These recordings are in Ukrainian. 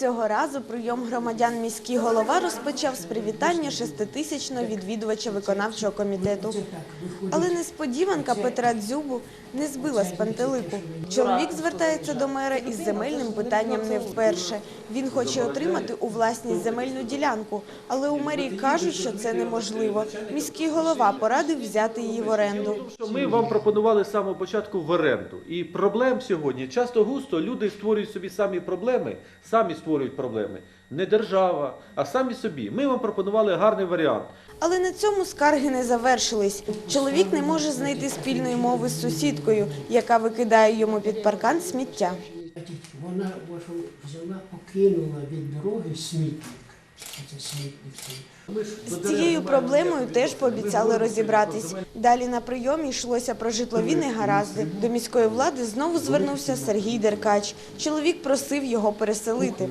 Цього разу прийом громадян міський голова розпочав з привітання шеститисячного відвідувача виконавчого комітету. Але несподіванка Петра Дзюбу не збила з пантелику. Чоловік звертається до мера із земельним питанням не вперше. Він хоче отримати у власність земельну ділянку, але у мерії кажуть, що це неможливо. Міський голова порадив взяти її в оренду. Ми вам пропонували з початку в оренду. І проблем сьогодні часто густо люди створюють собі самі проблеми, самі створюють проблеми. Не держава, а самі собі. Ми вам пропонували гарний варіант. Але на цьому скарги не завершились. Чоловік не може знайти спільної мови з сусідкою, яка викидає йому під паркан сміття. Вона вашу взяла, покинула від дороги смітник. З цією проблемою теж пообіцяли розібратись. Далі на прийомі йшлося про житлові негаразди. До міської влади знову звернувся Сергій Деркач. Чоловік просив його переселити.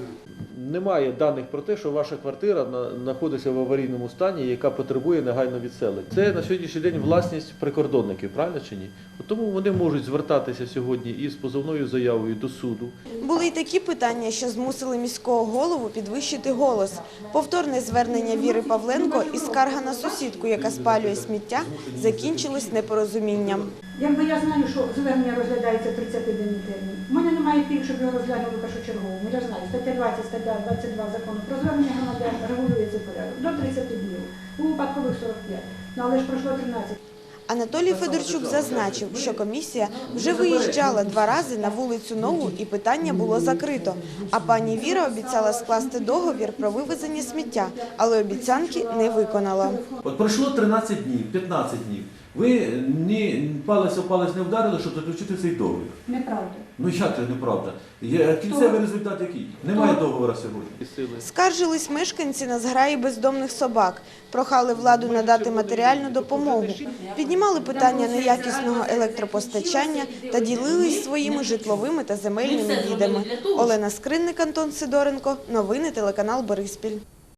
Немає даних про те, що ваша квартира на- знаходиться в аварійному стані, яка потребує негайно відселення. Це на сьогоднішній день власність прикордонників, правильно чи ні? От Тому вони можуть звертатися сьогодні із позовною заявою до суду. Були й такі питання, що змусили міського голову підвищити голос. Повторне звернення Віри Павленко і скарга на сусідку, яка спалює сміття, закінчилось непорозумінням. Якби я знаю, що звернення розглядається 30-денний термін. У мене немає пільг, щоб його розглянули першочергово. Стаття 20, стаття 22 закону про звернення громадян регулює цей порядок. До 30 днів. У випадкових 45. Ну але ж пройшло 13. Анатолій Федорчук зазначив, що комісія вже виїжджала два рази на вулицю Нову і питання було закрито. А пані Віра обіцяла скласти договір про вивезення сміття, але обіцянки не виконала. От пройшло 13 днів, 15 днів. Ви ні палець о палець не вдарили, щоб заключити цей договір. Неправда. Ну як це неправда? Є кінцевий результат який? Немає договору сьогодні. Скаржились мешканці на зграї бездомних собак, прохали владу надати матеріальну допомогу, піднімали питання неякісного електропостачання та ділились своїми житловими та земельними бідами. Олена Скринник, Антон Сидоренко. Новини телеканал Бориспіль.